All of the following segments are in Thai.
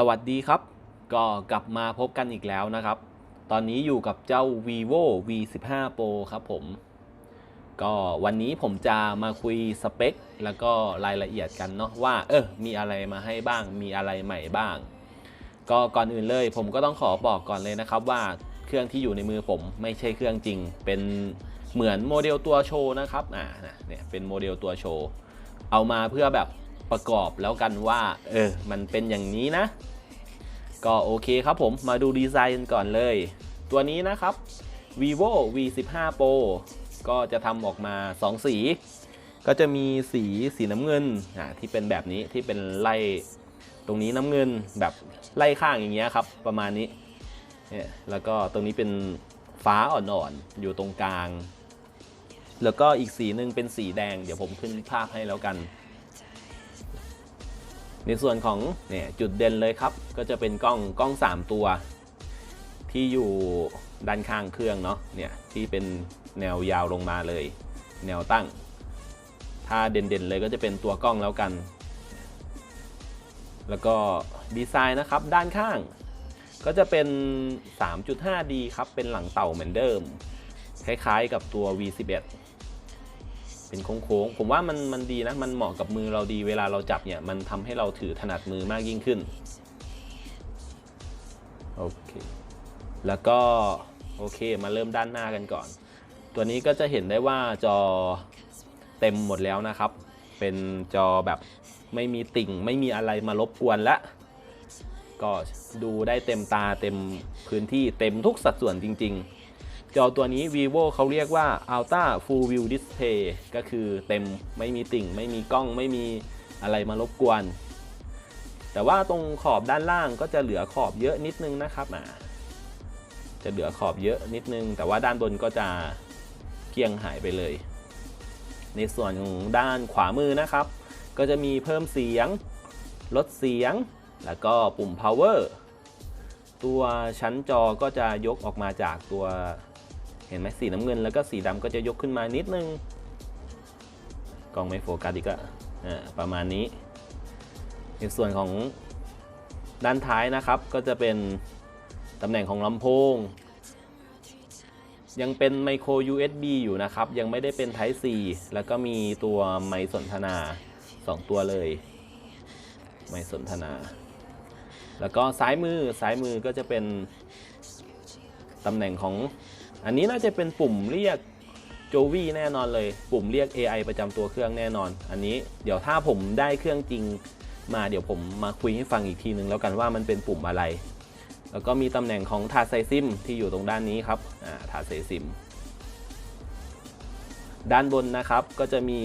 สวัสดีครับ ก็กลับมาพบกันอีกแล้วนะครับ ตอนนี้อยู่กับเจ้า vivo v 1 5 pro ครับผม ก็วันนี้ผมจะมาคุยสเปค แล้วก็รายละเอียดกันเนาะว่า เออมีอะไรมาให้บ้าง มีอะไรใหม่บ้าง ก็ก่อนอื่นเลย ผมก็ต้องขอบอกก่อนเลยนะครับว่าเครื่องที่อยู่ในมือผมไม่ใช่เครื่องจริง เป็นเหมือนโมเดลตัวโชว์นะครับ อ่าเนี่ยเป็นโมเดลตัวโชว์ เอามาเพื่อแบบ ประกอบแล้วกันว่า เออ มันเป็นอย่างนี้นะ ก็โอเคครับผม มาดูดีไซน์กันก่อนเลย ตัวนี้นะครับ vivo v 1 5 pro ก็จะทำออกมา 2 สี ก็จะมีสีสีน้ำเงินอ่าที่เป็นแบบนี้ที่เป็นไล่ตรงนี้น้ำเงินแบบไล่ข้างอย่างเงี้ยครับ ประมาณนี้เนี่ยแล้วก็ตรงนี้เป็นฟ้าอ่อนๆอยู่ตรงกลาง แล้วก็อีกสีหนึ่งเป็นสีแดง เดี๋ยวผมขึ้นภาพให้แล้วกัน ในส่วนของเนี่ยจุดเด่นเลยครับ ก็จะเป็นกล้องกล้อง 3 ตัว ที่อยู่ด้านข้างเครื่องเนาะเนี่ยที่เป็นแนวยาวลงมาเลย แนวตั้ง ถ้าเด่นๆเลยก็จะเป็นตัวกล้องแล้วกัน แล้วก็ดีไซน์นะครับด้านข้าง ก็จะเป็น 3.5D ครับเป็นหลังเต่าเหมือนเดิม คล้ายๆกับตัว V11 เป็นโค้งๆ ผมว่ามันมันดีนะ มันเหมาะกับมือเราดี เวลาเราจับเนี่ย มันทำให้เราถือถนัดมือมากยิ่งขึ้น โอเค แล้วก็ โอเค มาเริ่มด้านหน้ากันก่อน ตัวนี้ก็จะเห็นได้ว่าจอเต็มหมดแล้วนะครับ เป็นจอแบบไม่มีติ่ง ไม่มีอะไรมารบกวนละ ก็ดูได้เต็มตาเต็มพื้นที่เต็มทุกสัดส่วนจริง ๆ จอตัวนี้ vivo เขาเรียกว่า ultra full view display ก็คือเต็มไม่มีติ่ง ไม่มีกล้องไม่มีอะไรมารบกวน แต่ว่าตรงขอบด้านล่างก็จะเหลือขอบเยอะนิดนึงนะครับอ่าจะเหลือขอบเยอะนิดนึง แต่ว่าด้านบนก็จะเกียงหายไปเลย ในส่วนของด้านขวามือนะครับ ก็จะมีเพิ่มเสียง ลดเสียง แล้วก็ปุ่ม power ตัวชั้นจอก็จะยกออกมาจากตัว เห็นไหมสีน้ำเงินแล้วก็สีดำก็จะยกขึ้นมานิดนึงกล้องไม่โฟกัสอีกอะอ่าประมาณนี้ ในส่วนของด้านท้ายนะครับก็จะเป็นตำแหน่งของลำโพง ยังเป็นไมโคร USB อยู่นะครับ ยังไม่ได้เป็น Type C แล้วก็มีตัวไมค์สนทนา 2 ตัวเลย ไมค์สนทนา แล้วก็ซ้ายมือซ้ายมือก็จะเป็นตำแหน่งของ อันนี้น่าจะเป็นปุ่มเรียกโจวีแน่นอนเลย ปุ่มเรียก AI ประจำตัวเครื่องแน่นอน อันนี้เดี๋ยวถ้าผมได้เครื่องจริงมาเดี๋ยวผมมาคุยให้ฟังอีกทีนึงแล้วกันว่ามันเป็นปุ่มอะไร แล้วก็มีตำแหน่งของถาดใส่ซิมที่อยู่ตรงด้านนี้ครับอ่าถาดใส่ซิม ด้านบนนะครับก็จะมี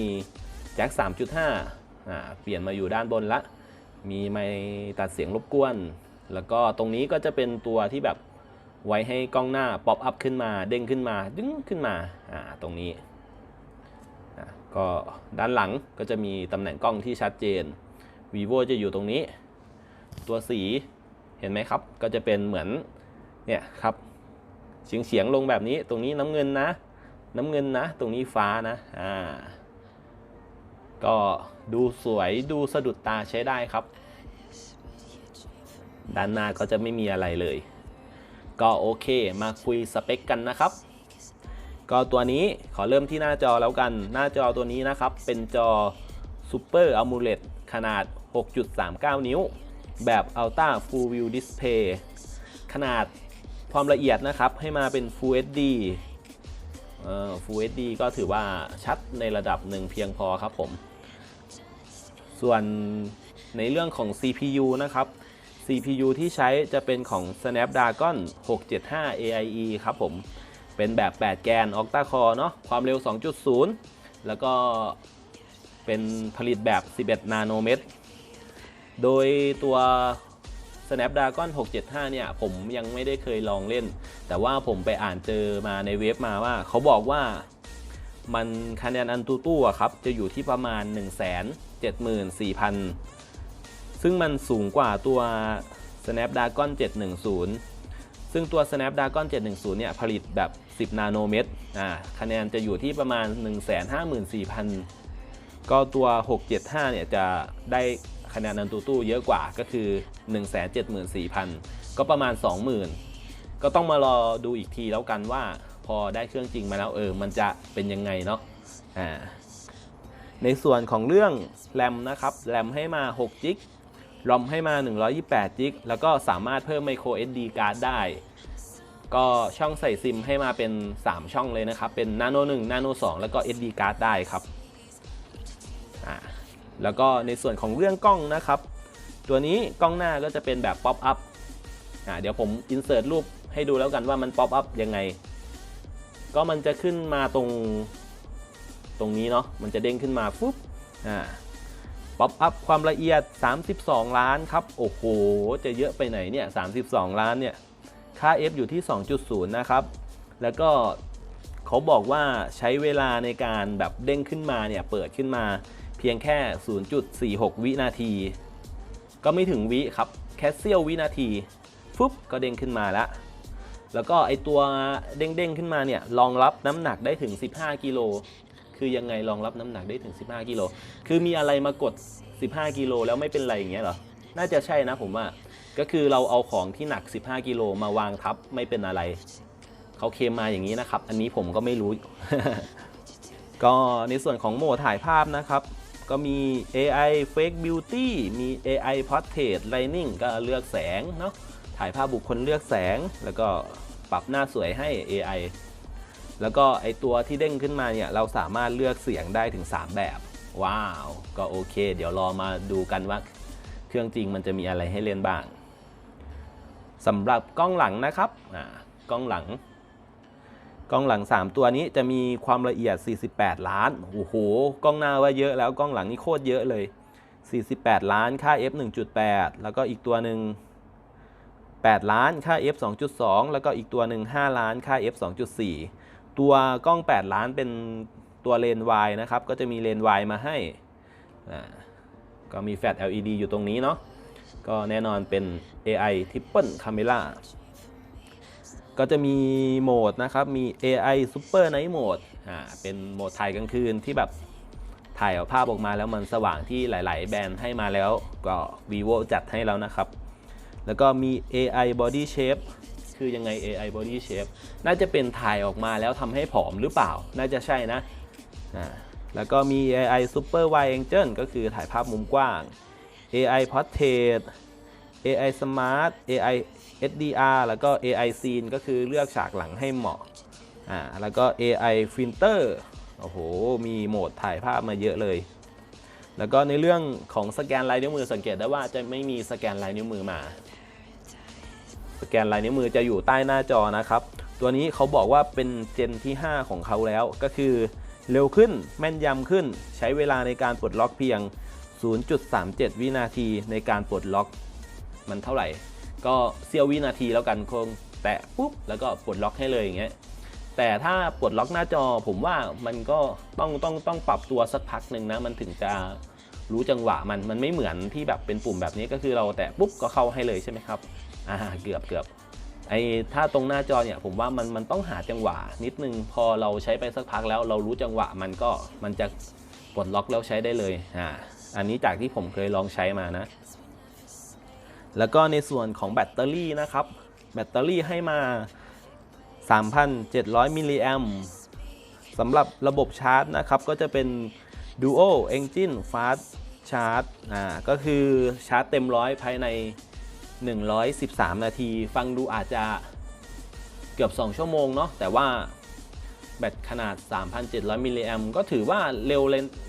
แจ็ค 3.5อ่าเปลี่ยนมาอยู่ด้านบนละ มีไมค์ตัดเสียงรบกวน แล้วก็ตรงนี้ก็จะเป็นตัวที่แบบ ไว้ให้กล้องหน้าป๊อปอัพขึ้นมาเด้งขึ้นมาดึงขึ้นมาอ่าตรงนี้อะก็ด้านหลังก็จะมีตำแหน่งกล้องที่ชัดเจน vivo จะอยู่ตรงนี้ ตัวสีเห็นไหมครับ ก็จะเป็นเหมือนเนี่ยครับเฉียงเฉียงๆลงแบบนี้ตรงนี้น้ำเงินนะ น้ำเงินนะ ตรงนี้ฟ้านะอ่าก็ดูสวยดูสะดุดตาใช้ได้ครับ ด้านหน้าก็จะไม่มีอะไรเลย ก็โอเค มาคุยสเปคกันนะครับ ก็ตัวนี้ขอเริ่มที่หน้าจอแล้วกัน หน้าจอตัวนี้นะครับ เป็นจอ Super AMOLED ขนาด 6.39 นิ้ว แบบ Ultra Full View Display ขนาดความละเอียดนะครับ ให้มาเป็น Full HD เอ่อ Full HD ก็ถือว่าชัดในระดับหนึ่งเพียงพอครับผม ส่วนในเรื่องของ CPU นะครับ CPU ที่ใช้จะเป็นของ Snapdragon 675 AIE ครับผม เป็นแบบ 8 แกน Octa Core เนาะความเร็ว 2.0 แล้วก็เป็นผลิตแบบ 11 นาโนเมตร โดยตัว Snapdragon 675 เนี่ย ผมยังไม่ได้เคยลองเล่น แต่ว่าผมไปอ่านเจอมาในเว็บมาว่า เขาบอกว่ามันคะแนนอันตูตู้ครับ จะอยู่ที่ประมาณ 174,000 ซึ่งมันสูงกว่าตัว Snapdragon 710 ซึ่งตัว Snapdragon 710 เนี่ย ผลิตแบบ 10 นาโนเมตร อ่า คะแนนจะอยู่ที่ประมาณ 154,000 ก็ตัว 675 เนี่ย จะได้คะแนนนันตูตู้เยอะกว่าก็คือ 174,000 ก็ประมาณ 20,000 ก็ต้องมารอดูอีกทีแล้วกันว่าพอได้เครื่องจริงมาแล้วเออ มันจะเป็นยังไงเนาะ อ่า ในส่วนของเรื่องแรมนะครับ แรมให้มา6 g b รอมให้มา 128 g b แล้วก็สามารถเพิ่ม micro SD card ได้ ก็ช่องใส่ซิมให้มาเป็น 3 ช่องเลยนะครับ เป็น Nano 1 Nano 2 แล้วก็ SD card ได้ครับอ่าแล้วก็ในส่วนของเรื่องกล้องนะครับ ตัวนี้กล้องหน้าก็จะเป็นแบบป๊อปอัพอ่าเดี๋ยวผมอินเสิร์ตรูปให้ดูแล้วกันว่ามันป๊อปอัพยังไง ก็มันจะขึ้นมาตรงตรงนี้เนาะมันจะเด้งขึ้นมาปุ๊บอ่า ป๊อปอัพความละเอียด 32 ล้านครับ โอ้โห จะเยอะไปไหนเนี่ย 32 ล้านเนี่ย ค่า F อยู่ที่ 2.0 นะครับ แล้วก็เขาบอกว่าใช้เวลาในการแบบเด้งขึ้นมาเนี่ย เปิดขึ้นมาเพียงแค่ 0.46 วินาที ก็ไม่ถึงวิครับ แค่เสี้ยววินาทีฟุ๊บก็เด้งขึ้นมาแล้ว แล้วก็ไอตัวเด้งๆขึ้นมาเนี่ยรองรับน้ำหนักได้ถึง 15 กิโล คือยังไงรองรับน้ำหนักได้ถึง 15 กิโล คือมีอะไรมากด 15 กิโลแล้วไม่เป็นไรอย่างเงี้ยเหรอ น่าจะใช่นะผมว่า ก็คือเราเอาของที่หนัก 15 กิโลมาวางทับไม่เป็นอะไร เขาเคมมาอย่างนี้นะครับ อันนี้ผมก็ไม่รู้ ก็ในส่วนของโหมดถ่ายภาพนะครับ ก็มี AI Fake Beauty มี AI Portrait Lighting ก็เลือกแสงเนาะ ถ่ายภาพบุคคลเลือกแสง แล้วก็ปรับหน้าสวยให้ AI แล้วก็ไอตัวที่เด้งขึ้นมาเนี่ยเราสามารถเลือกเสียงได้ถึง 3 แบบ ว้าว ก็โอเค เดี๋ยวรอมาดูกันว่าเครื่องจริงมันจะมีอะไรให้เล่นบ้างสำหรับกล้องหลังนะครับกล้องหลัง กล้องหลัง 3 ตัวนี้จะมีความละเอียด 48 ล้าน โอ้โห กล้องหน้าว่าเยอะแล้วกล้องหลังนี่โคตรเยอะเลย 48 ล้านค่า f 1.8 แล้วก็อีกตัวหนึ่ง8 ล้านค่า f 2.2 แล้วก็อีกตัวหนึ่ง5 ล้านค่า f 2.4 ตัวกล้อง 8 ล้านเป็นตัวเลนส์วายนะครับ ก็จะมีเลนส์วายมาให้ ก็มีแฟลช LED อยู่ตรงนี้เนาะ ก็แน่นอนเป็น AI Triple Camera ก็จะมีโหมดนะครับ มี AI Super Night Mode อ่า เป็นโหมดถ่ายกลางคืนที่แบบถ่ายเอาภาพออกมาแล้วมันสว่างที่หลาย ๆ แบรนด์ให้มาแล้วก็ vivo จัดให้แล้วนะครับ แล้วก็มี AI Body Shape คือยังไง AI Body Shape น่าจะเป็นถ่ายออกมาแล้วทำให้ผอมหรือเปล่า น่าจะใช่นะอ่าแล้วก็มี AI Super Wide Angle ก็คือถ่ายภาพมุมกว้าง AI Portrait AI Smart AI SDR แล้วก็ AI Scene ก็คือเลือกฉากหลังให้เหมาะอ่าแล้วก็ AI Filter โอ้โห มีโหมดถ่ายภาพมาเยอะเลย แล้วก็ในเรื่องของสแกนลายนิ้วมือสังเกตได้ว่าจะไม่มีสแกนลายนิ้วมือมา สแกนลายนิ้วมือจะอยู่ใต้หน้าจอนะครับ ตัวนี้เขาบอกว่าเป็นเจนที่ 5 ของเขาแล้ว ก็คือเร็วขึ้นแม่นยำขึ้น ใช้เวลาในการปลดล็อกเพียง 0.37 วินาทีในการปลดล็อกมันเท่าไหร่ ก็เสี้ยววินาทีแล้วกันคงแตะปุ๊บแล้วก็ปลดล็อกให้เลยอย่างเงี้ยแต่ถ้าปลดล็อกหน้าจอผมว่ามันก็ต้องต้องต้องปรับตัวสักพักหนึ่งนะ มันถึงจะรู้จังหวะมันมันไม่เหมือนที่แบบเป็นปุ่มแบบนี้ก็คือเราแตะปุ๊บก็เข้าให้เลยใช่ไหมครับ อ่าเกือบเกือบไอ้ถ้าตรงหน้าจอเนี่ยผมว่ามันมันต้องหาจังหวะนิดนึงพอเราใช้ไปสักพักแล้ว เรารู้จังหวะมันก็มันจะปลดล็อกแล้วใช้ได้เลยอ่าอันนี้จากที่ผมเคยลองใช้มานะ แล้วก็ในส่วนของแบตเตอรี่นะครับ แบตเตอรี่ให้มา 3,700 มิลลิแอมสำหรับระบบชาร์จนะครับ ก็จะเป็น Duo Engine Fast Charge อ่าก็คือชาร์จเต็มร้อยภายใน 113 นาที ฟังดูอาจจะเกือบ 2 ชั่วโมงเนาะแต่ว่าแบตขนาด 3,700 มิลลิแอมก็ถือว่าเร็ว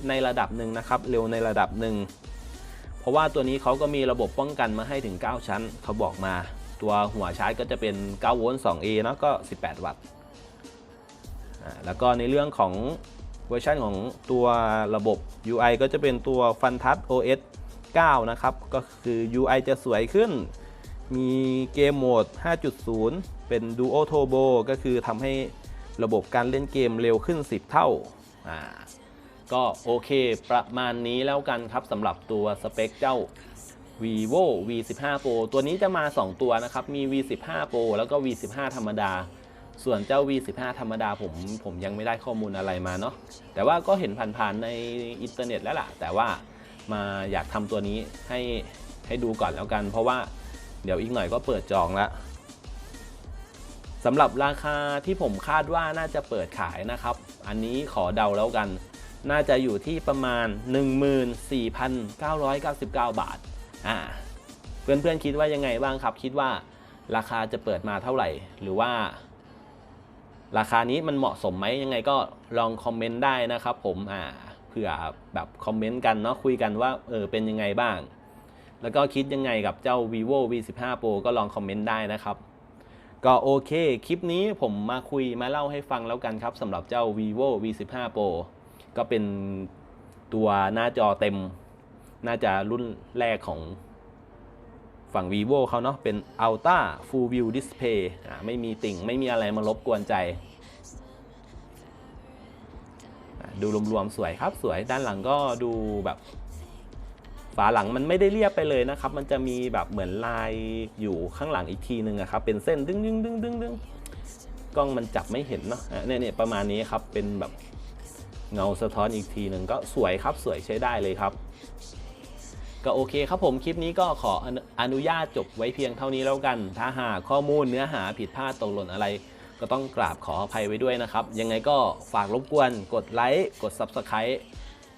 ในระดับหนึ่งนะครับ เร็วในระดับหนึ่ง เพราะว่าตัวนี้เขาก็มีระบบป้องกันมาให้ถึง 9 ชั้น เขาบอกมา ตัวหัวชาร์จก็จะเป็น 9 โวลต์ 2A เนาะก็ 18 วัตต์ แล้วก็ในเรื่องของเวอร์ชันของตัวระบบ UI ก็จะเป็นตัว FunTouch OS 9 นะครับ ก็คือ UI จะสวยขึ้น มีเกมโหมด 5.0 เป็น Duo Turbo ก็คือทำให้ระบบการเล่นเกมเร็วขึ้น 10 เท่า อ่า ก็โอเคประมาณนี้แล้วกันครับสำหรับตัวสเปคเจ้า vivo v 1 5 pro ตัวนี้จะมา 2 ตัวนะครับ มี v 1 5 pro แล้วก็ v 1 5ธรรมดา ส่วนเจ้า v 1 5ธรรมดาผมผมยังไม่ได้ข้อมูลอะไรมาเนาะ แต่ว่าก็เห็นผ่านๆในอินเทอร์เน็ตแล้วล่ะ แต่ว่ามาอยากทำตัวนี้ให้ให้ดูก่อนแล้วกัน เพราะว่า เดี๋ยวอีกหน่อยก็เปิดจองแล้วสำหรับราคาที่ผมคาดว่าน่าจะเปิดขายนะครับ อันนี้ขอเดาแล้วกัน น่าจะอยู่ที่ประมาณ 14,999 บาทอ่าเพื่อนๆคิดว่ายังไงบ้างครับ คิดว่าราคาจะเปิดมาเท่าไหร่ หรือว่า ราคานี้มันเหมาะสมไหมยังไงก็ลองคอมเมนต์ได้นะครับผมอ่าเผื่อแบบคอมเมนต์กันเนาะคุยกันว่าเออเป็นยังไงบ้าง แล้วก็คิดยังไงกับเจ้า vivo v 1 5 pro ก็ลองคอมเมนต์ได้นะครับ ก็โอเค คลิปนี้ผมมาคุยมาเล่าให้ฟังแล้วกันครับสำหรับเจ้า vivo v 1 5 pro ก็เป็นตัวหน้าจอเต็ม น่าจะรุ่นแรกของฝั่ง vivo เขาเนาะเป็น ultra full view display ไม่มีติ่ง ไม่มีอะไรมารบกวนใจดูรวมๆสวยครับสวยด้านหลังก็ดูแบบ ฝาหลังมันไม่ได้เรียบไปเลยนะครับ มันจะมีแบบเหมือนลายอยู่ข้างหลังอีกทีหนึ่งอะครับ เป็นเส้นดึงดึงดึงดึงดึงกล้องมันจับไม่เห็นเนาะเนี่ยเนี่ยประมาณนี้ครับ เป็นแบบเงาสะท้อนอีกทีหนึ่งก็สวยครับ สวยใช้ได้เลยครับ ก็โอเคครับผมคลิปนี้ก็ขออนุอนุญาตจบไว้เพียงเท่านี้แล้วกัน ถ้าหากข้อมูลเนื้อหาผิดพลาดตกหล่นอะไร ก็ต้องกราบขออภัยไว้ด้วยนะครับ ยังไงก็ฝากรบกวนกดไลค์กด Subscribe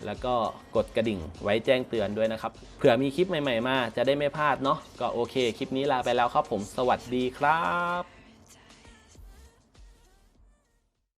แล้วก็กดกระดิ่งไว้แจ้งเตือนด้วยนะครับ เผื่อมีคลิปใหม่ ๆ มาจะได้ไม่พลาดเนาะก็โอเค คลิปนี้ลาไปแล้วครับผมสวัสดีครับ